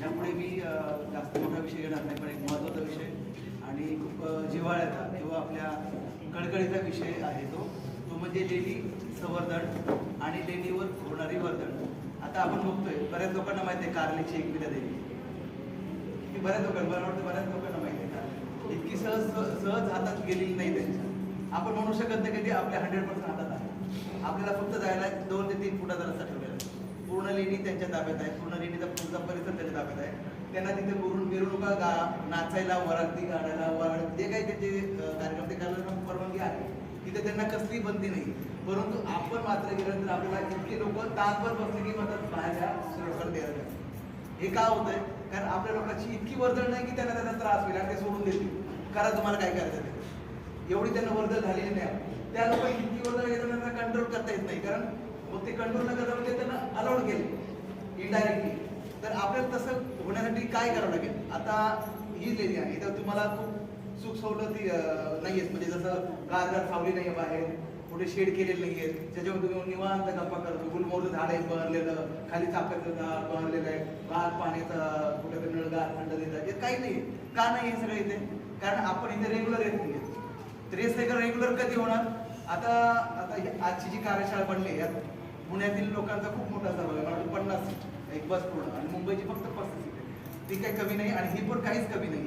त्यामुळे मी जास्त मोठा विषय घेणार नाही पण एक महत्त्वाचा विषय आणि खूप जिव्हाळ्याचा किंवा आपल्या कडकडीचा विषय आहे तो. तो म्हणजे लेणी संवर्धन आणि लेणीवर होणारी वर्धन. आता आपण बघतोय बऱ्याच लोकांना माहिती आहे कारलीची एकविरा देवी. ही बऱ्याच लोकांना मला वाटतं बऱ्याच लोकांना माहिती आहे इतकी सहज सहज हातात गेलेली नाही त्यांच्या आपण म्हणू शकत नाही की ते आपल्या हंड्रेड पर्सेंट हातात आहे. आपल्याला फक्त जायला दोन ते तीन फुटाचा रस्ता ठेवलेला आहे. पूर्ण लेणी त्यांच्या ताब्यात आहे पूर्ण लेणीचा पुढचा परिसर त्यांच्या ताब्यात आहे. त्यांना तिथे मिरून मिरवणुका गा नाचायला वराती गाण्याला वराड जे काही त्यांचे कार्यक्रम ते करायला परवानगी आहे. तिथे त्यांना कसली बंदी नाही. परंतु आपण मात्र गेल्यानंतर आपल्याला इतके लोक तासभर बसले की म्हणतात बाहेर या द्यायला हे का होतंय? कारण आपल्या लोकांची इतकी वर्दळ नाही की त्यांना त्यांना त्रास होईल आणि ते सोडून देतील. करा तुम्हाला काय करायचं ते. एवढी त्यांना वर्दळ झालेली नाही. त्या लोक इतकी वर्दळ घेतल्यानंतर त्यांना कंट्रोल करता येत नाही. कारण मग ते कंट्रोल न करता म्हणजे त्यांना अलाउड केले. इनडायरेक्टली तर आपल्याला तसं होण्यासाठी काय करावं लागेल? आता ही लेणी आहे तर तुम्हाला खूप सुख सवलती अं, नाहीयेत. म्हणजे जसं गारगार सावली नाही बाहेर कुठे शेड केलेले नाही आहेत ज्याच्यावर तुम्ही निवांत गप्पा करतो गुलमोहरचं झाड आहे बहरलेलं खाली चाफ्याचं झाड बहरलेलं आहे. गार पाण्याचा कुठेतरी नळगार थंड देतात हे काही नाही. का नाही हे सगळं इथे? कारण आपण इथे रेग्युलर येत नाही तर हे सगळं रेग्युलर कधी होणार? आता आता आजची जी कार्यशाळा बनली यात पुण्यातील लोकांचा खूप मोठा सहभाग आहे. मला पन्नास सीट एक बस पूर्ण. आणि मुंबईची फक्त पस्तीस सीट आहे. ती काही कमी नाही आणि ही पण काहीच कमी नाही.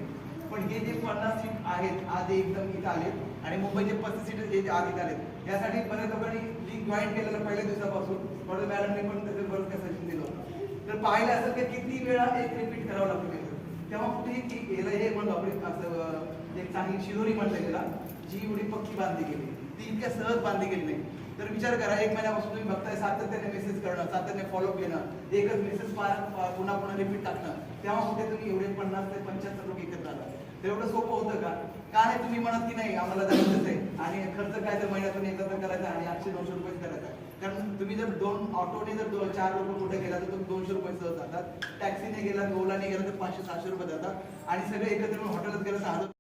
पण हे जे पन्नास सीट आहेत आज एकदम इथं आलेत आणि मुंबईचे पस्तीस सीट जे आज इथं आलेत यासाठी बऱ्याच लोकांनी लिंक जॉईन केलेलं पहिल्या दिवसापासून थोडं मॅडमने पण त्याचं बरंच काय सजेशन दिलं होतं. तर पाहिलं असेल की किती वेळा एक रिपीट करावं लागतं तेव्हा कुठे की याला हे म्हणतो आपण असं एक चांगली शिरोरी म्हटलं गेला जी एवढी पक्की बांधली गेली. ती इतक्या सहज बांधली गेली नाही. तर विचार करा एक महिन्यापासून तुम्ही बघताय सातत्याने मेसेज करणं सातत्याने फॉलोअप घेणं एकच मेसेज पुन्हा पुन्हा रिपीट टाकणं. तेव्हा कुठे तुम्ही एवढे पन्नास ते पंच्याहत्तर लोक एकत्र आला तर एवढं सोपं होतं का? का नाही तुम्ही म्हणत की नाही आम्हाला जायचंच आहे. आणि खर्च काय तर महिन्यातून एकत्र करायचा आणि आठशे दोनशे रुपये करायचा. कारण तुम्ही जर दोन ऑटोने जर दोन चार लोक कुठे गेला तर तुम्ही दोनशे रुपये सहज जातात. टॅक्सीने गेला ओलाने गेला तर पाचशे सहाशे रुपये जातात. आणि सगळे एकत्र हॉटेलात गेलं तर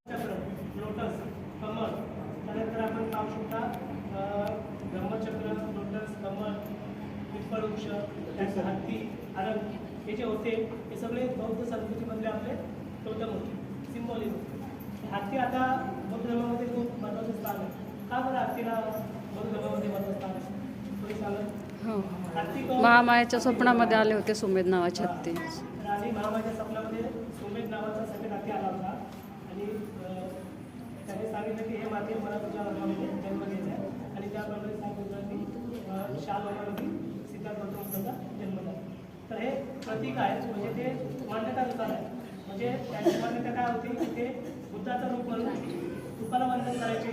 हे जे होते हे सगळे बौद्ध संस्कृतीमधले आपले टोटम होते. सिम्बॉलिक होते. हत्ती आता बौद्ध धर्मामध्ये खूप महत्त्वाचं स्थान आहे. का बरं हत्तीला बौद्ध धर्मामध्ये महत्त्वाचं स्थान आहे? थोडी सांगा. हो? महामायाच्या स्वप्नामध्ये आले होते सुमेध नावाचे हत्ती. राणी महामाच्या स्वप्नामध्ये सोमेध नावाचा सफेद हाती आला होता. आणि त्याने सांगितलं की हे माते मला तुझ्या जन्म घ्यायचा आहे. आणि त्याप्रमाणे सांगितलं की शाल वर्गामध्ये सिद्धार्थ गौतमांचा जन्म झाला तर हे प्रतीक आहे म्हणजे ते मान्यतानुसार आहे म्हणजे त्याची मान्यता काय होती? की ते बुद्धाचं रूप म्हणून तुपाला वंदन करायचे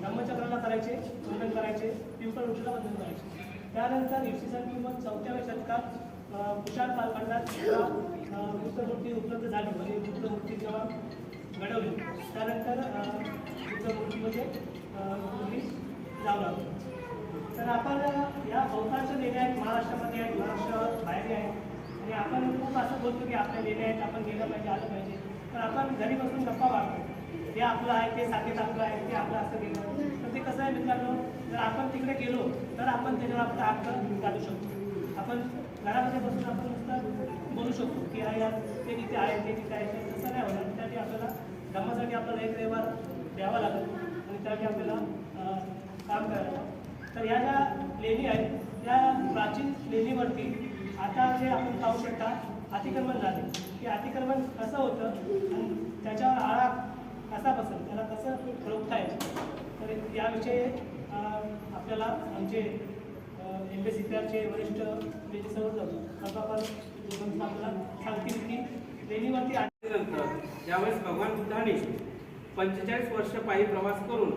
ब्रह्मचक्राला करायचे वंदन करायचे पिंपळ वृक्षाला वंदन करायचे. त्यानंतर इसवी सन किंमत चौथ्याव्या शतकात अं, कुशाण कालखंडात जेव्हा बुद्धमूर्ती उपलब्ध झाली. म्हणजे बुद्धमूर्ती जेव्हा घडवली त्यानंतर बुद्धमूर्तीमध्ये म्हणजे जाऊ लागली तर आपण या बहुतांश लेण्या आहेत महाराष्ट्रामध्ये आहेत महाराष्ट्र बाहेर आहेत. आणि आपण खूप असं बोलतो की आपल्या लेण्या आहेत आपण गेलं पाहिजे आलं पाहिजे. तर आपण घरी बसून गप्पा मारतो. ते आपलं आहे ते साथीत आपलं आहे ते आपलं असं गेलं. तर ते कसं आहे मित्रांनो? जर आपण तिकडे गेलो तर आपण त्याच्यावर आपला हक्क घालू शकतो. आपण घरामध्ये बसून आपण नुसतं बोलू शकतो की अरे यार ते तिथे आहे ते तिथे आहे. तर तसं नाही होणार. त्यासाठी आपल्याला धर्मासाठी आपल्याला एक व्यवहार द्यावा लागतो. आणि त्यासाठी आपल्याला काम करायला लागेल. तर ह्या ज्या लेणी आहेत त्या प्राचीन लेणीवरती आता जे आपण पाहू शकता अतिक्रमण झाले. की अतिक्रमण कसं होतं आणि त्याच्यावर आळा कसा बसेल त्याला कसं रोखता येईल? तर याविषयी आपल्याला आमचे एम पी सी पी आरचे वरिष्ठ जे जे सर्व प्रभाकर आपल्याला सांगतील की लेणीवरती आल्यानंतर ज्यावेळेस भगवान बुद्धाने पंचेचाळीस वर्ष पायी प्रवास करून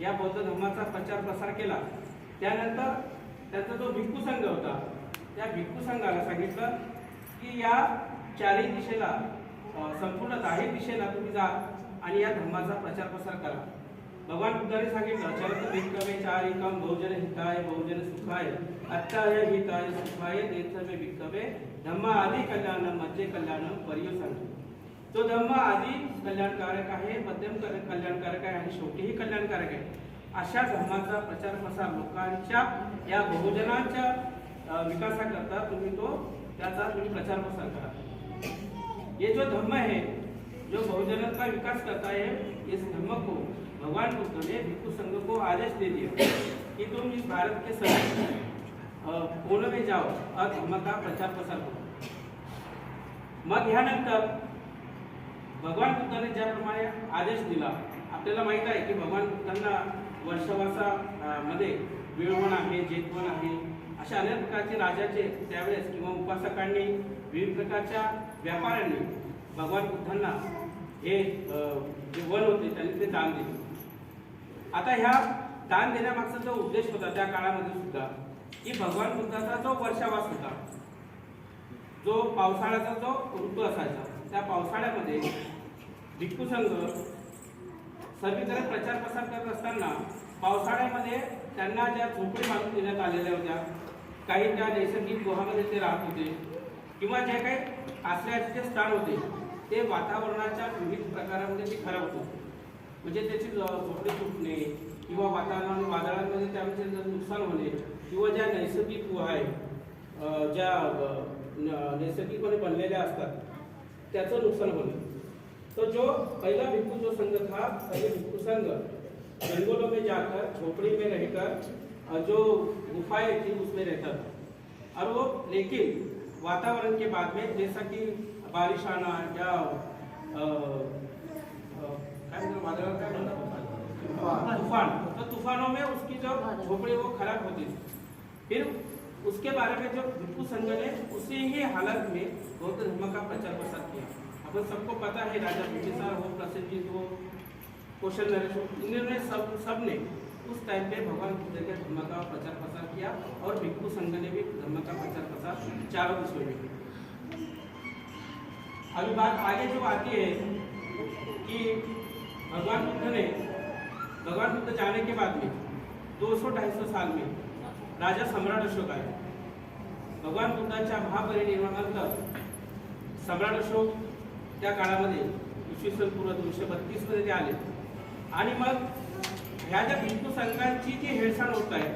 या बौद्ध धर्माचा प्रचार प्रसार केला. त्यानंतर त्याचा जो भिक्खू संघ होता त्या भिक्खू संघाला सांगितलं की या चारही दिशेला संपूर्ण दाही दिशेला तुम्ही जा आणि या धर्माचा प्रचार प्रसार करा. भगवान बुद्धाने सांगितलं चरत भिक्कवे चार एकम बहुजन हिताय बहुजन सुखाय अत्ताय हिताय सुखाय देशवे भिक्कमे धम्मा आदी कल्याण मध्य कल्याण परियो सांगितलं तो धम्म आधी कल्याणकारक आहे मध्यम कल्याणकारक आहे आणि शेवटीही कल्याणकारक आहे. अशा धर्माचा प्रचार प्रसार लोकांच्या या बहुजनांच्या विकासाकरता तुम्ही तो त्याचा तुम्ही प्रचार प्रसार करा. ये जो धर्म है जो बहुजनों का विकास करता है इस धर्म को भगवान बुद्ध ने भिक्षु संघ को आदेश दे दिया. कि तुम इस भारत के सभी अ, में जाओ और धर्म का प्रचार प्रसार करो. मग ह्यानंतर भगवान बुद्धाने ज्याप्रमाणे आदेश दिला आपल्याला माहीत आहे की भगवान बुद्धांना वर्षवासा अ, मध्ये आहे जेतवण आहे अशा अनेक प्रकारचे राजाचे त्यावेळेस किंवा उपासकांनी विविध प्रकारच्या व्यापाऱ्यांनी भगवान बुद्धांना हे जे वन होते त्यांनी ते दान दिले. आता ह्या दान देण्यामागचा जो उद्देश होता त्या काळामध्ये सुद्धा की भगवान बुद्धाचा जो वर्षावास होता जो पावसाळ्याचा जो ऋतू असायचा त्या पावसाळ्यामध्ये भिक्खू संघ सर्वीकडे प्रचार प्रसार करत असताना पावसाळ्यामध्ये त्यांना ज्या झोपडी मागून देण्यात आलेल्या होत्या काही त्या नैसर्गिक गुहामध्ये ते राहत होते किंवा जे काही आश्रयाचे जे स्थान होते ते वातावरणाच्या विविध प्रकारामध्ये ते खराब होत. होते म्हणजे त्याची झोपडी तुटणे किंवा वातावरण वादळांमध्ये त्यामध्ये नुकसान होणे किंवा ज्या नैसर्गिक गुहा आहेत ज्या नैसर्गिकपणे बनलेल्या असतात त्याचं नुकसान होणे तो जो पहला भिक्खू जो संघ था पहले भिक्खू संघ जंगलों में जाकर झोपड़ी में रहकर जो गुफाएं थी उसमें रहता था। और वो लेकिन वातावरण के बाद में जैसा कि बारिश आना या तूफान। तो तूफानों में उसकी जो झोपड़ी वो खराब होती थी। फिर उसके बारे में जो भिक्खू संघ ने उसी ही हालत में बौद्ध धर्म का प्रचार प्रसार किया। अपन सबको पता है, राजा बिंबिसार हो प्रसेनजीत हो, कौशल नरेश हो इन्होंने सब सबने उस टाइम पे भगवान बुद्ध के धर्म का प्रचार प्रसार किया और भिक्खू संघ ने भी धर्म का प्रचार प्रसार चारों विषयों में किया। अभी बात आगे जो आती है कि भगवान बुद्ध ने, भगवान बुद्ध जाने के बाद में 200 250 साल में राजा सम्राट अशोक आए। भगवान बुद्धाच्या महापरिनिर्वाणानंतर सम्राट अशोक त्या काळामध्ये इसवी सन पूर्व दोनशे बत्तीसमध्ये ते आले. आणि मग ह्या ज्या भिक्खू संघांची जी हेळसाण होत आहे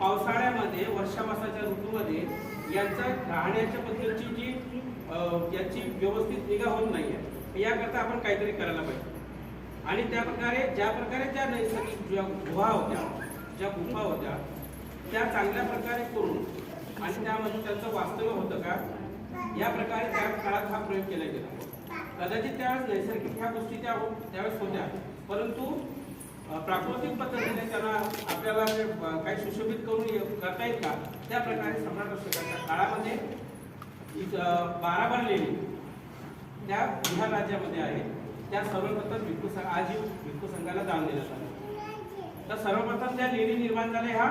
पावसाळ्यामध्ये वर्षामासाच्या ऋतूमध्ये यांचा राहण्याच्या बद्दलची जी याची व्यवस्थित निगा होत नाही आहे याकरता आपण काहीतरी करायला पाहिजे. आणि त्या प्रकारे ज्या प्रकारे ज्या नैसर्गिक ज्या गुहा होत्या ज्या गुफा होत्या त्या चांगल्या प्रकारे करून आणि त्यामध्ये त्यांचं वास्तव्य होतं का? या प्रकारे त्या काळात हा प्रयोग केला गेला. कदाचित त्यावेळेस नैसर्गिक ह्या गोष्टी त्या हो- त्यावेळेस होत्या. परंतु प्राकृतिक पद्धतीने त्यांना आपल्याला काही सुशोभित करून करता येईल का? त्या प्रकारे सम्राट अशोकाच्या काळामध्ये बाराबार लेणी त्या बिहार राज्यामध्ये आहेत. त्या सर्वप्रथम भिक्खू संघ आजीव भिक्खू संघाला दान देण्यात आलं तर सर्वप्रथम त्या लेणी निर्माण झाल्या ह्या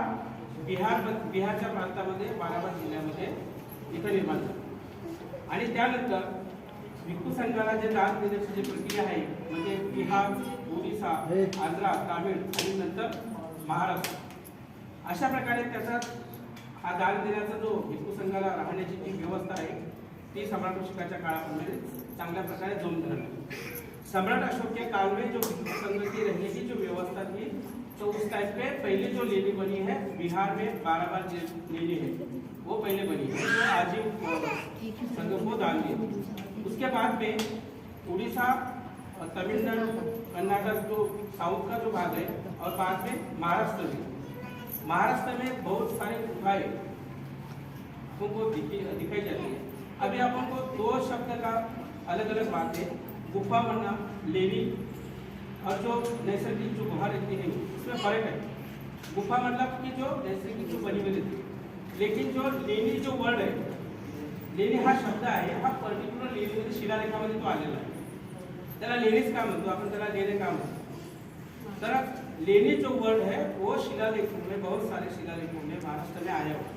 बिहार बिहारच्या प्रांतामध्ये बाराबार जिल्ह्यामध्ये इथं निर्माण झाल्या आणि त्यानंतर भिक्खू संघाला जे दान देण्याची जी प्रक्रिया आहे म्हणजे बिहार ओडिसा आंध्रा तामिळ आणि नंतर महाराष्ट्र अशा प्रकारे त्याचा हा दान देण्याचा जो भिक्खू संघाला राहण्याची जी व्यवस्था आहे ती सम्राट अशोकाच्या काळाप्रमाणे चांगल्या प्रकारे जमून राहिली सम्राट अशोक के काल में जो भिक्खू संघ की रहने की जो व्यवस्था थी तो उस टाइप पे पहले जो लेनी बनी है बिहार में बारह बार लेनी है वो पहले बनी है। जो आजीव अ, संघ को दान दिए उसके बाद में उड़ीसा और तमिलनाडु कर्नाटक जो साउथ का जो भाग है और बाद में महाराष्ट्र में। महाराष्ट्र में बहुत सारी गुफाएँ तुमको दिखाई जाती है। अभी अपन को दो शब्द का अलग अलग बात है। गुफा बनना लेनी और जो नैसर्गिक जो गुहा रहती है उसमें फर्क है। गुफा मतलब की जो नैसर्गिक जो बनी हुई लेकिन जो लेनी जो वर्ड है लेणी हा शब्द आहे हा पर्टिक्युलर लेणीमध्ये म्हणजे शिलालेखामध्ये तो आलेला आहे. त्याला लेणीच का म्हणतो आपण त्याला लेणे का म्हणतो. तर लेणी जो वर्ड है वो शिलालेखों में बहुत सारे शिलालेखों में महाराष्ट्र में आया हुआ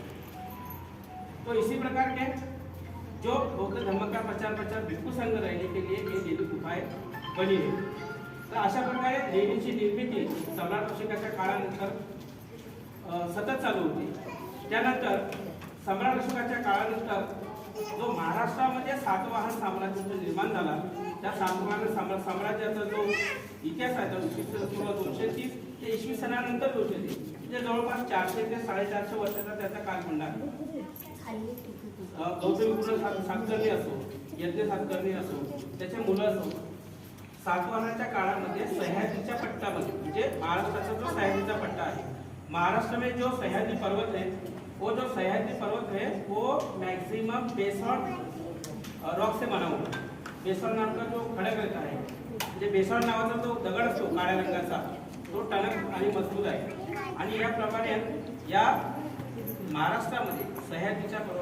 तो इसी प्रकार के जो बौद्ध धर्म का प्रचार प्रचार भिक्खु संघ रहने के लिए ये लेणी गुफाएं बनी हुई। तर अशा प्रकारे लेणीची निर्मिती सम्राट अशोकाच्या काळानंतर सतत चालू होती. त्यानंतर सम्राट अशोकाच्या काळानंतर जो महाराष्ट्रामध्ये सातवाहन साम्राज्य जो निर्माण झाला त्या सातवाहन साम्रा साम्राज्याचा जो इतिहास आहे तो इसवी दोनशे तीस ते इसवी सणानंतर दोनशे तीस म्हणजे जवळपास चारशे ते साडेचारशे वर्षाचा त्याचा कालखंड आहे. अ, गौतमी सातकर्णी असो यज्ञ सातकर्णी असो त्याचे मुलं असो सातवाहनाच्या काळामध्ये सह्याद्रीच्या पट्टामध्ये म्हणजे महाराष्ट्राचा जो सह्याद्रीचा पट्टा आहे महाराष्ट्र में जो सह्याद्री पर्वत है वो जो सह्याद्री पर्वत है वो मैक्सिमम बेसॉन रॉक से बना हुआ है बेसॉल्ट नाम का जो खडक रहता है म्हणजे बेसॉन नावाचा जो दगड असतो काळ्या रंगाचा तो टणक आणि मजबूत आहे. आणि याप्रमाणे या महाराष्ट्रामध्ये सह्याद्रीच्या पर्वत